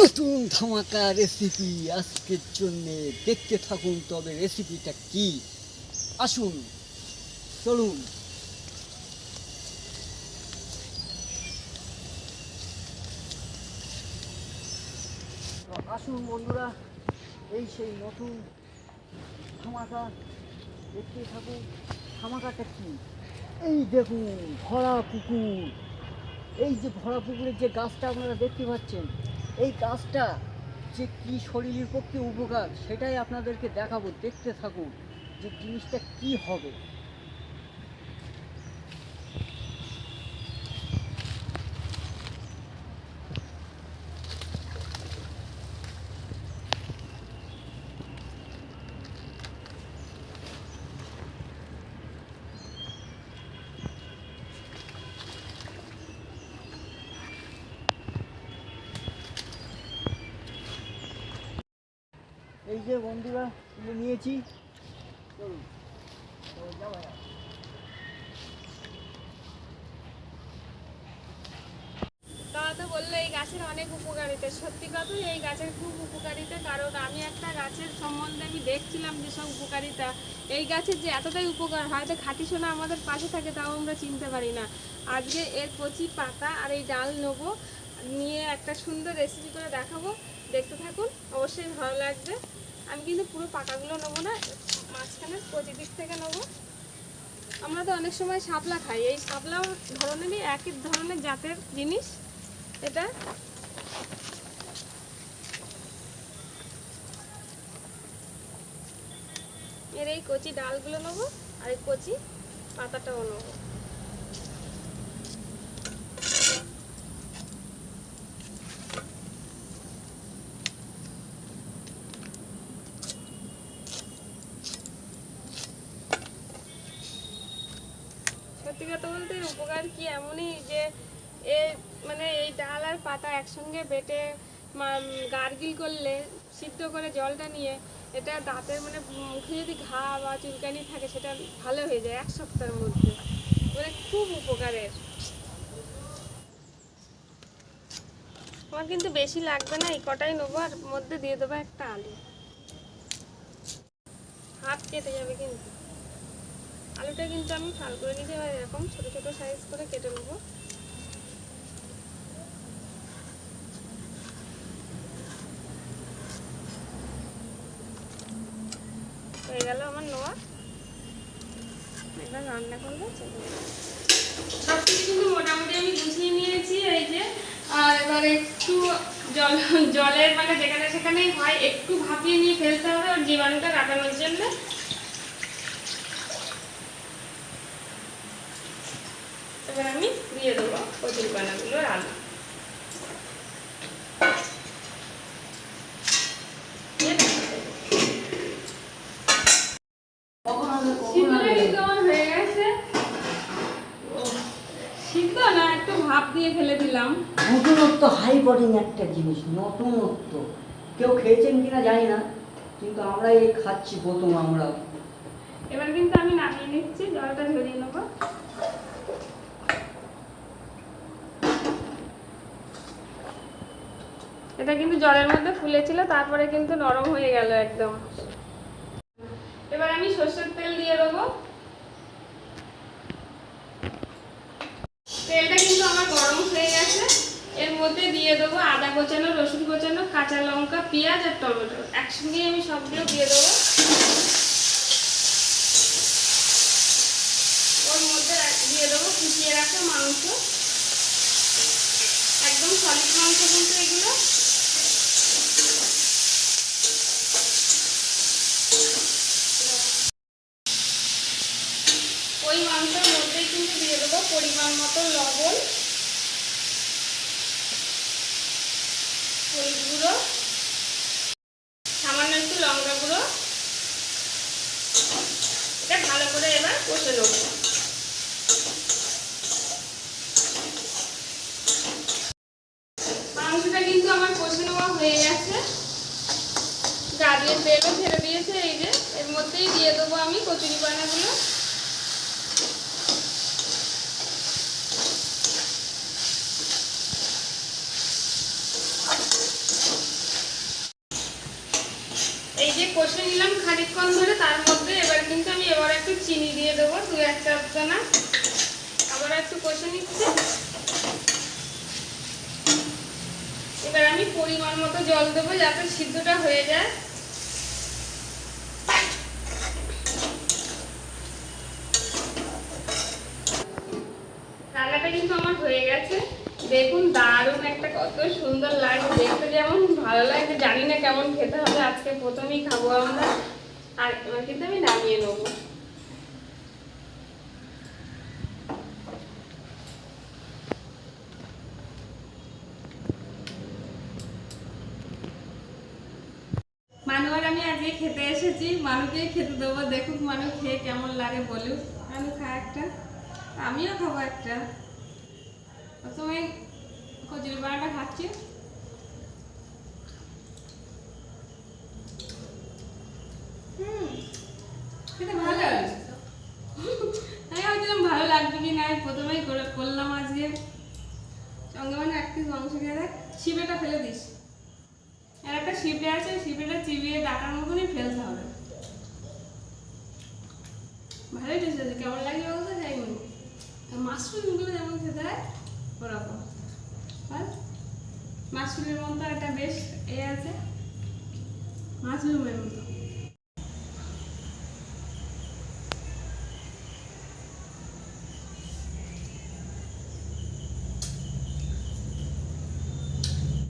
নতুন ধামাকা রেসিপি আজকের জন্যে দেখতে থাকুন, তবে রেসিপিটা কি? আসুন, চলুন। আসুন বন্ধুরা, এই সেই নতুন ধামাকা দেখতে থাকুন। ধামাকাটা কি? এই দেখুন, ভরা পুকুর। এই যে ভরা পুকুরের যে গাছটা আপনারা দেখতে পাচ্ছেন এই কাজটা যে কি শরীরের পক্ষে উপকার, সেটাই আপনাদেরকে দেখাবো, দেখতে থাকুন যে জিনিসটা কি হবে। এই যে বন্ধুরা তুলে নিয়েছি। এই গাছের অনেক উপকারিতা। সত্যি কথা এই গাছের খুব উপকারিতা, কারণ আমি একটা গাছের সম্বন্ধে আমি দেখছিলাম যে উপকারিতা। এই গাছের যে এতটাই উপকার, হয়তো খাঁটি সোনা আমাদের পাশে থাকে, তাও আমরা চিনতে পারি না। আজকে এর কচি পাতা আর এই ডাল নেব। নিয়ে একটা সুন্দর রেসিপি করে দেখাবো। দেখতে থাকুন, অবশ্যই ভালো লাগবে। আমি কিন্তু পুরো পাকাগুলো নেব না, মাঝখানে কচি দিক থেকে নেব। আমরা তো অনেক সময় শাপলা খাই। এই শাপলাও ধরনেরই একই ধরনের জাতের জিনিস। এটা এর এই কচি ডালগুলো নেব, আর এই কচি পাতাটাও নেব। সত্যি কথা বলতে উপকার কি এমনই যে এ মানে এই ডাল আর পাতা একসঙ্গে বেটে গার্গিল করলে, সিদ্ধ করে জলটা নিয়ে এটা দাঁতের মানে মুখে যদি ঘা বা চুলকানি থাকে সেটা ভালো হয়ে যায় এক সপ্তাহের মধ্যে। মানে খুব উপকারের। আমার কিন্তু বেশি লাগবে না, এই কটাই নেব আর মধ্যে দিয়ে দেবো একটা আলু। হাত কেটে যাবে কিন্তু। আলুটা কিন্তু আমি ফাল করে নিতে এবার এরকম, ছোট ছোট সাইজ করে কেটে নেব। হয়ে গেল আমার নোয়া। এবার রান্না করব, চলে। সব কিছু কিন্তু মোটামুটি আমি গুছিয়ে নিয়েছি, এই যে এবার একটু জল, জলের মানে যেখানে সেখানেই হয়, একটু ভাপিয়ে নিয়ে ফেলতে হবে, ওর জীবাণুটা কাটানোর জন্য। এবার আমি দিয়ে দেবো কচুর আলু ভাপ দিয়ে ফেলে দিলাম। নতুনত্ব হাই একটা জিনিস নতুনত্ব। কেউ খেয়েছেন কিনা জানি না কিন্তু আমরা এই খাচ্ছি প্রথম আমরা এবার কিন্তু আমি নামিয়ে নিচ্ছি জলটা ঝরিয়ে নেব। এটা কিন্তু জলের মধ্যে ফুলেছিল, তারপরে কিন্তু নরম হয়ে গেল একদম। এবার আমি সর্ষের তেল দিয়ে দেবো। তেলটা কিন্তু আমার গরম হয়ে গেছে। এর মধ্যে দিয়ে দেবো আদা কোচানো রসুন কোচানো কাঁচা লঙ্কা, পেঁয়াজ আর টমেটো। একসঙ্গে আমি সবগুলো দিয়ে দেবো। ওর মধ্যে দিয়ে দেবো কুচিয়ে রাখা মাংস। একদম সলিড মাংস কিন্তু এগুলো ওই মাংসের মধ্যেই কিন্তু দিয়ে দেবো পরিমাণ মতো লবণ হলুদ গুঁড়ো সামান্য একটু লঙ্কা গুঁড়ো। এটা ভালো করে এবার কষে নেব মাংসটা কিন্তু আমার কষে নেওয়া হয়ে গেছে গা দিয়ে তেলও ছেড়ে দিয়েছে এই যে এর মধ্যেই দিয়ে দেবো আমি কচুরি পানাগুলো দিলাম খানিকক্ষণ ধরে, তার মধ্যে এবার কিন্তু আমি এবার একটু চিনি দিয়ে দেবো, দু এক চারখানা আবার একটু কষে নিচ্ছি। এবার আমি পরিমাণ মতো জল দেবো যাতে সিদ্ধটা হয়ে যায় রান্নাটা কিন্তু আমার হয়ে গেছে দেখুন দারুণ একটা কত সুন্দর লাগে দেখতে যেমন ভালো লাগে জানি না কেমন খেতে হবে আজকে প্রথমেই খাব আমরা। আর এবার কিন্তু আমি নামিয়ে নেব। মানু আর আমি আজকে খেতে এসেছি। মানুকে খেতে দেবো। দেখুক মানু খেয়ে কেমন লাগে বলুক। মানু খা একটা। আমিও খাব একটা। প্রথমে কচুরি বানাটা খাচ্ছি। হুম খেতে ভালো লাগবে কি না প্রথমেই করলাম আজকে। সঙ্গে মানে এক পিস মাংস খেয়ে দেখ শিবেটা ফেলে দিস। আর একটা শিপে আছে শিপেটা চিবিয়ে ডাকার মতনই ফেলতে হবে। ভালোই টেস্ট আছে কেমন লাগে বলতে যাই মাশরুমগুলো যেমন খেতে হয় ওরকম। মাশরুমের মতো একটা বেশ এ আছে। মাশরুমের মতো।